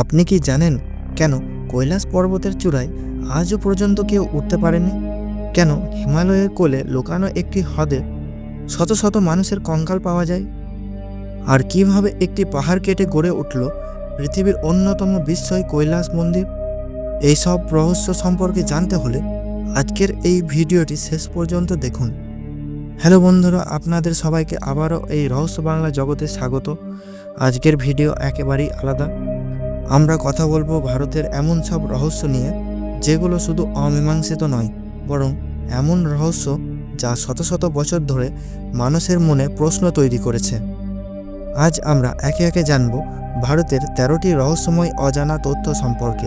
আপনি কি জানেন কেন কৈলাস পর্বতের চূড়ায় আজও পর্যন্ত কেউ উঠতে পারেনি? কেন হিমালয়ের কোলে লুকানো একটি হ্রদে শত শত মানুষের কঙ্কাল পাওয়া যায়? আর কীভাবে একটি পাহাড় কেটে গড়ে উঠল পৃথিবীর অন্যতম বিস্ময় কৈলাস মন্দির? এই সব রহস্য সম্পর্কে জানতে হলে আজকের এই ভিডিওটি শেষ পর্যন্ত দেখুন। হ্যালো বন্ধুরা, আপনাদের সবাইকে আবারও এই রহস্য বাংলা জগতে স্বাগত। আজকের ভিডিও একেবারেই আলাদা। আমরা কথা বলব ভারতের এমন সব রহস্য নিয়ে, যেগুলো শুধু অমীমাংসিত নয়, বরং এমন রহস্য যা শত শত বছর ধরে মানুষের মনে প্রশ্ন তৈরি করেছে। আজ আমরা একে একে জানব ভারতের তেরোটি রহস্যময় অজানা তথ্য সম্পর্কে।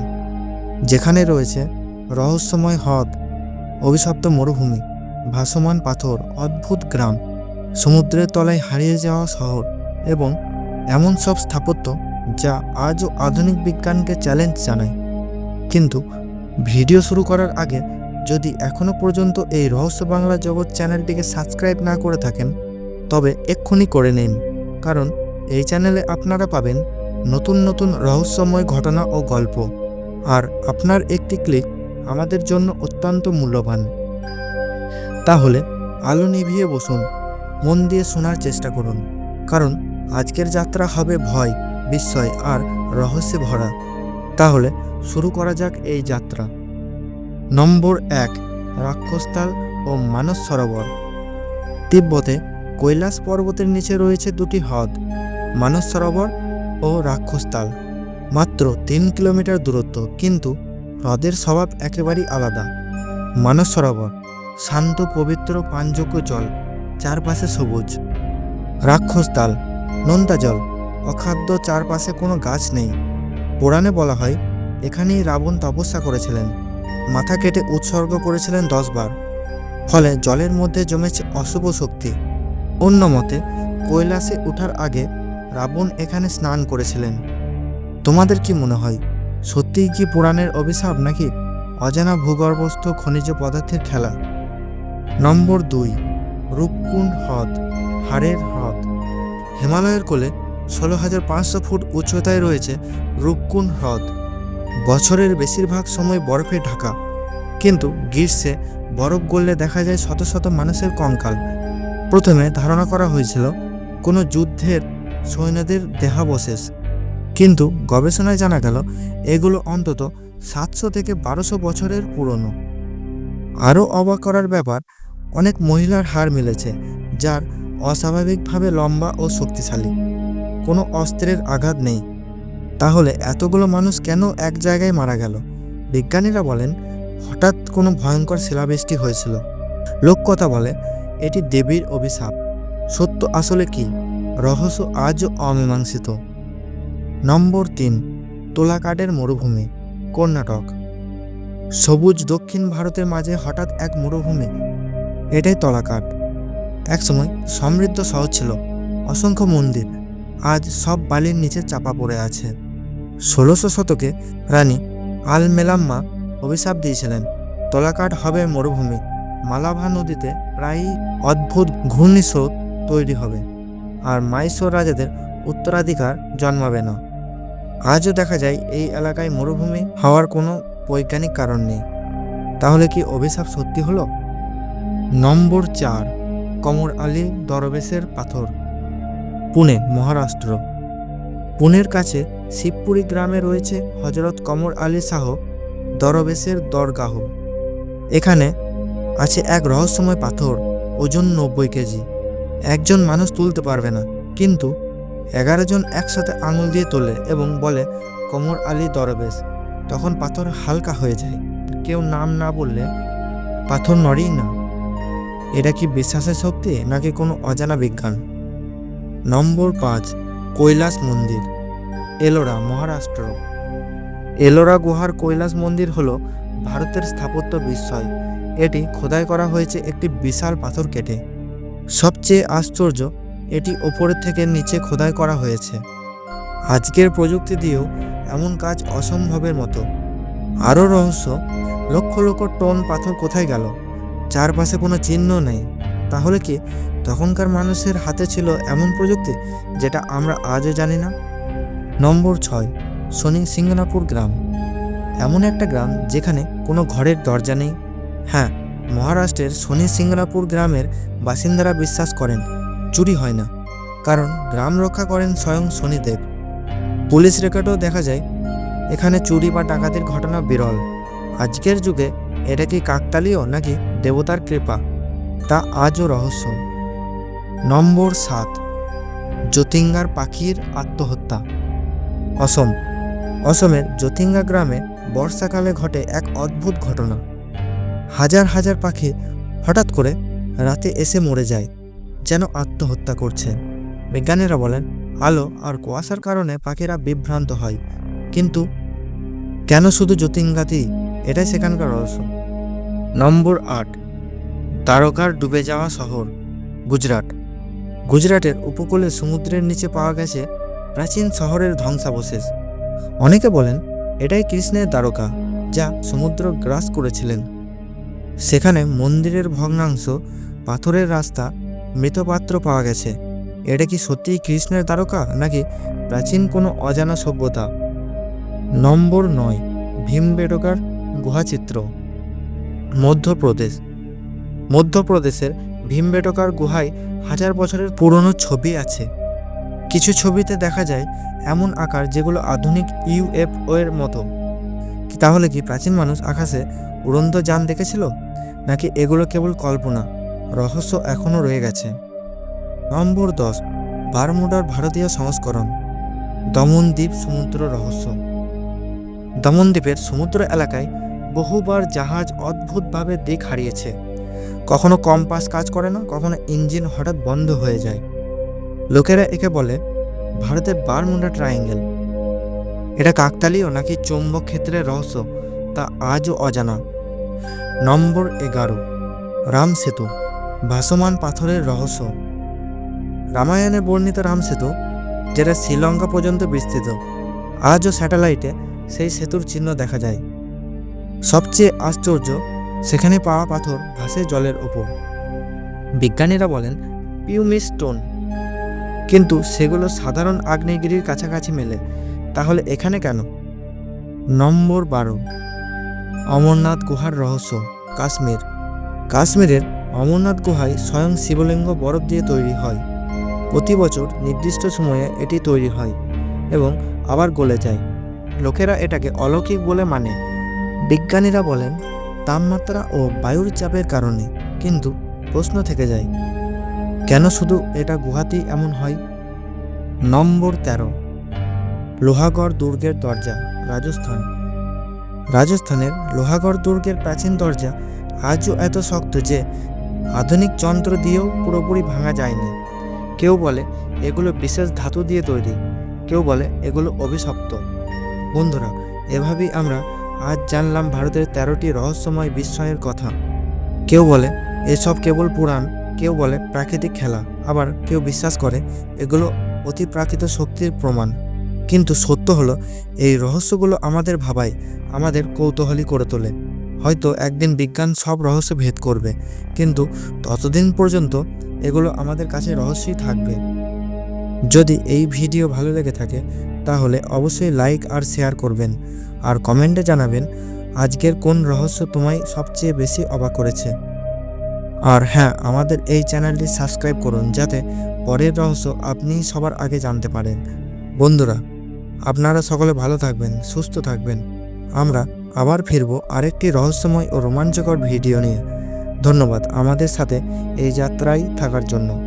যেখানে রয়েছে রহস্যময় হ্রদ, অভিশপ্ত মরুভূমি, ভাসমান পাথর, অদ্ভুত গ্রাম, সমুদ্রের তলায় হারিয়ে যাওয়া শহর এবং এমন সব স্থাপত্য যা আজও আধুনিক বিজ্ঞানকে চ্যালেঞ্জ জানায়। কিন্তু ভিডিও শুরু করার আগে যদি এখনও পর্যন্ত এই রহস্য বাংলা জগৎ চ্যানেলটিকে সাবস্ক্রাইব না করে থাকেন, তবে এক্ষুনি করে নিন। কারণ এই চ্যানেলে আপনারা পাবেন নতুন নতুন রহস্যময় ঘটনা ও গল্প। আর আপনার একটি ক্লিক আমাদের জন্য অত্যন্ত মূল্যবান। তাহলে আলো নিভিয়ে বসুন, মন দিয়ে শোনার চেষ্টা করুন। কারণ আজকের যাত্রা হবে ভয়। বিস্ময় আর রহস্যে ভরা। তাহলে শুরু করা যাক এই যাত্রা। নম্বর এক, রাক্ষসতাল ও মানস সরোবর। তিব্বতে কৈলাস পর্বতের নিচে রয়েছে দুটি হ্রদ, মানস সরোবর ও রাক্ষসতাল। মাত্র তিন কিলোমিটার দূরত্ব, কিন্তু হ্রদের স্বভাব একেবারেই আলাদা। মানস সরোবর, শান্ত পবিত্র পানযোগ্য জল, চারপাশে সবুজ। রাক্ষসতাল নোনতা জল অখাদ্য চারপাশে কোনো গাছ নেই। পুরাণে বলা হয়, এখানেই রাবণ তপস্যা করেছিলেন। মাথা কেটে উৎসর্গ করেছিলেন দশবার ফলে জলের মধ্যে জমেছে অশুভ শক্তি। অন্য মতে, কৈলাসে ওঠার আগে রাবণ এখানে স্নান করেছিলেন। তোমাদের কি মনে হয়, সত্যিই কি পুরাণের অভিশাপ নাকি অজানা ভূগর্ভস্থ খনিজ পদার্থের খেলা? নম্বর দুই, রূপকুণ্ড হ্রদ, হাড়ের হ্রদ। হিমালয়ের কোলে ষোলো হাজার পাঁচশো ফুট উচ্চতায় রয়েছে রূপকুণ্ড হ্রদ। বছরের বেশিরভাগ সময় বরফে ঢাকা। কিন্তু গ্রীষ্মে বরফ গললে দেখা যায় শত শত মানুষের কঙ্কাল। প্রথমে ধারণা করা হয়েছিল, কোনো যুদ্ধের সৈন্যদের দেহাবশেষ। কিন্তু গবেষণায় জানা গেল, এগুলো অন্তত সাতশো থেকে বারোশো বছরের পুরনো। আরও অবাক করার ব্যাপার, অনেক মহিলার হার মিলেছে, যার অস্বাভাবিকভাবে লম্বা ও শক্তিশালী। কোনো অস্ত্রের আঘাত নেই। তাহলে এতগুলো মানুষ কেন এক জায়গায় মারা গেল? বিজ্ঞানীরা বলেন, হঠাৎ কোনো ভয়ঙ্কর শিলাবৃষ্টি হয়েছিল। লোককথা বলে, এটি দেবীর অভিশাপ। সত্য আসলে কি? রহস্য আজও অমীমাংসিত। নম্বর তিন তোলাকাডের মরুভূমি, কর্ণাটক। সবুজ দক্ষিণ ভারতের মাঝে হঠাৎ এক মরুভূমি, এটাই তলাকাট। একসময় সমৃদ্ধ শহর ছিল, অসংখ্য মন্দির। আজ সব বালির নিচে চাপা পড়ে আছে। ষোলোশো শতকে রানী আল মেলাম্মা অভিশাপ দিয়েছিলেন। তলাকাট হবে মরুভূমি। মালাভা নদীতে প্রায়ই অদ্ভুত ঘূর্ণিস্রোত তৈরি হবে। আর মাইসোর রাজাদের উত্তরাধিকার জন্মাবে না। আজও দেখা যায় এই এলাকায় মরুভূমি হওয়ার কোনো বৈজ্ঞানিক কারণ নেই। তাহলে কি অভিশাপ সত্যি হলো? নম্বর চার, কমর আলী দরবেশের পাথর। পুনে, মহারাষ্ট্র। পুনের কাছে শিবপুরি গ্রামে রয়েছে হজরত কমর আলী শাহ দরবেশের দরগাহ। এখানে আছে এক রহস্যময় পাথর, ওজন নব্বই কেজি। একজন মানুষ তুলতে পারবে না, কিন্তু এগারো জন একসাথে আঙুল দিয়ে তোলে এবং বলে, কমর আলী দরবেশ। তখন পাথর হালকা হয়ে যায়। কেউ নাম না বললে পাথর নড়েই না। এটা কি বিশ্বাসের শক্তি নাকি কোনো অজানা বিজ্ঞান? নম্বর পাঁচ, কৈলাস মন্দির। এলোরা, মহারাষ্ট্র। এলোরা গুহার কৈলাস মন্দির হলো ভারতের স্থাপত্য বিস্ময়। এটি খোদাই করা হয়েছে একটি বিশাল পাথর কেটে। সবচেয়ে আশ্চর্য, এটি ওপরের থেকে নিচে খোদাই করা হয়েছে। আজকের প্রযুক্তি দিয়েও এমন কাজ অসম্ভবের মতো। আরও রহস্য, লক্ষ লক্ষ টন পাথর কোথায় গেল? চারপাশে কোনো চিহ্ন নেই। তাহলে কি তখনকার মানুষের হাতে ছিল এমন প্রযুক্তি যেটা আমরা আজও জানি না? নম্বর ছয় শনি সিংনাপুর গ্রাম। এমন একটা গ্রাম যেখানে কোনো ঘরের দরজা নেই। হ্যাঁ মহারাষ্ট্রের শনি সিংনাপুর গ্রামের বাসিন্দারা বিশ্বাস করেন, চুরি হয় না। কারণ গ্রাম রক্ষা করেন স্বয়ং শনিদেব পুলিশ রেকর্ডও দেখা যায়, এখানে চুরি বা ডাকাতির ঘটনা বিরল। আজকের যুগে এটা কি কাকতালীয় নাকি দেবতার কৃপা? তা আজও রহস্য নম্বর সাত জ্যোতিঙ্গার পাখির আত্মহত্যা। অসম, অসমের জ্যোতিঙ্গা গ্রামে বর্ষাকালে ঘটে এক অদ্ভুত ঘটনা। হাজার হাজার পাখি হঠাৎ করে রাতে এসে মরে যায়, যেন আত্মহত্যা করছে। বিজ্ঞানীরা বলেন, আলো আর কুয়াশার কারণে পাখিরা বিভ্রান্ত হয়। কিন্তু কেন শুধু জ্যোতিঙ্গাতেই এটাই সেখানকার রহস্য। নম্বর আট দ্বারকার ডুবে যাওয়া শহর, গুজরাট। গুজরাটের উপকূলে সমুদ্রের নিচে পাওয়া গেছে প্রাচীন শহরের ধ্বংসাবশেষ। অনেকে বলেন, এটাই কৃষ্ণের দ্বারকা, যা সমুদ্র গ্রাস করেছিলেন। সেখানে মন্দিরের ভগ্নাংশ, পাথরের রাস্তা মৃতপাত্র পাওয়া গেছে। এটা কি সত্যিই কৃষ্ণের দ্বারকা, নাকি প্রাচীন কোনো অজানা সভ্যতা? নম্বর নয়, ভীমবেটকার গুহাচিত্র। মধ্যপ্রদেশ। মধ্যপ্রদেশের ভীমবেটকার গুহায় হাজার বছরের পুরনো ছবি আছে। কিছু ছবিতে দেখা যায় এমন আকার যেগুলো আধুনিক ইউএফও এর মতো। তাহলে কি প্রাচীন মানুষ আকাশে উড়ন্ত যান দেখেছিল? নাকি এগুলো কেবল কল্পনা, রহস্য এখনও রয়ে গেছে? নম্বর দশ, বারমুডার ভারতীয় সংস্করণ দমন দ্বীপ সমুদ্র রহস্য। দমন দ্বীপের সমুদ্র এলাকায় বহুবার জাহাজ অদ্ভুতভাবে দিক হারিয়েছে। কখনো কম্পাস কাজ করে না, কখনো ইঞ্জিন হঠাৎ বন্ধ হয়ে যায়। লোকেরা একে বলে ভারতের বারমুডা ট্রায়াঙ্গেল। এটা কাকতালীয় নাকি চৌম্বক ক্ষেত্রের রহস্য, তা আজও অজানা। নম্বর এগারো, রাম সেতু, ভাসমান পাথরের রহস্য। রামায়ণে বর্ণিত রাম সেতু, যেটা শ্রীলঙ্কা পর্যন্ত বিস্তৃত, আজও স্যাটেলাইটে সেই সেতুর চিহ্ন দেখা যায়। সবচেয়ে আশ্চর্য সেখানে পাওয়া পাথর ভাসে জলের ওপর। বিজ্ঞানীরা বলেন পিউমি স্টোন। কিন্তু সেগুলো সাধারণ আগ্নেয়গিরির কাছাকাছি মেলে। তাহলে এখানে কেন? নম্বর বারো। অমরনাথ গুহার রহস্য, কাশ্মীর। কাশ্মীরের অমরনাথ গুহায় স্বয়ং শিবলিঙ্গ বরফ দিয়ে তৈরি হয়। প্রতি বছর নির্দিষ্ট সময়ে এটি তৈরি হয় এবং আবার গলে যায়। লোকেরা এটাকে অলৌকিক বলে মানে। বিজ্ঞানীরা বলেন তাপমাত্রা ও বায়ুর চাপের কারণে কিন্তু প্রশ্ন থেকে যায়, কেন শুধু এটা গুহাতেই এমন হয়? নম্বর তেরো। লোহাগড় দুর্গের দরজা, রাজস্থান। রাজস্থানের লোহাগড় দুর্গের প্রাচীন দরজা আজও এত শক্ত যে আধুনিক যন্ত্র দিয়েও পুরোপুরি ভাঙা যায়নি। কেউ বলে এগুলো বিশেষ ধাতু দিয়ে তৈরি, কেউ বলে এগুলো অভিশপ্ত। বন্ধুরা, এভাবেই আমরা আজ জানলাম ভারতের তেরোটি রহস্যময় বিস্ময়ের কথা। কেউ বলে, এসব কেবল পুরাণ, কেউ বলে প্রাকৃতিক খেলা, আবার কেউ বিশ্বাস করে, এগুলো অতি প্রাকৃত শক্তির প্রমাণ। কিন্তু সত্য হলো, এই রহস্যগুলো আমাদের ভাবায়, আমাদের কৌতূহলী করে তোলে। হয়তো একদিন বিজ্ঞান সব রহস্য ভেদ করবে, কিন্তু ততদিন পর্যন্ত এগুলো আমাদের কাছে রহস্যই থাকবে। যদি এই ভিডিও ভালো লেগে থাকে, তাহলে অবশ্যই লাইক আর শেয়ার করবেন। আর কমেন্টে জানাবেন, আজকের কোন রহস্য তোমায় সবচেয়ে বেশি অবাক করেছে। আর হ্যাঁ আমাদের এই চ্যানেলটি সাবস্ক্রাইব করুন, যাতে পরের রহস্য আপনি সবার আগে জানতে পারেন। বন্ধুরা, আপনারা সকলে ভালো থাকবেন, সুস্থ থাকবেন। আমরা আবার ফিরব আরেকটি রহস্যময় ও রোমাঞ্চকর ভিডিও নিয়ে। ধন্যবাদ আমাদের সাথে এই যাত্রায় থাকার জন্য।